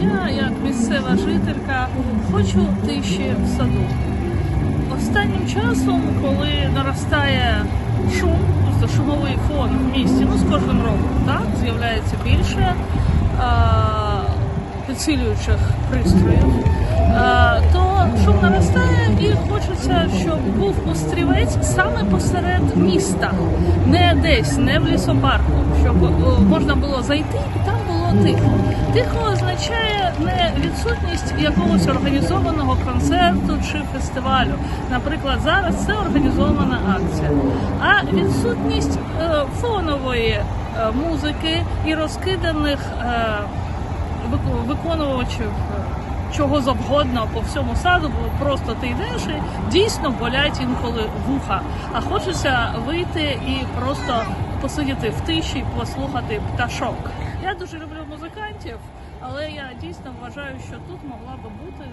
я, як місцева жителька, хочу тиші в саду. Останнім часом, коли наростає шум, просто шумовий фон в місті, ну з кожним роком, так, з'являється більше а, підсилюючих пристроїв, а, то шум наростає і хочеться, щоб був острівець саме посеред міста, не десь, не в лісопарку, щоб можна було зайти і там тихо. Тихо означає не відсутність якогось організованого концерту чи фестивалю. Наприклад, зараз це організована акція, а відсутність е, фонової е, музики і розкиданих е, виконувачів. Чого завгодно по всьому саду, бо просто ти йдеш і дійсно болять інколи вуха. А хочеться вийти і просто посидіти в тиші, послухати пташок. Я дуже люблю музикантів, але я дійсно вважаю, що тут могла би бути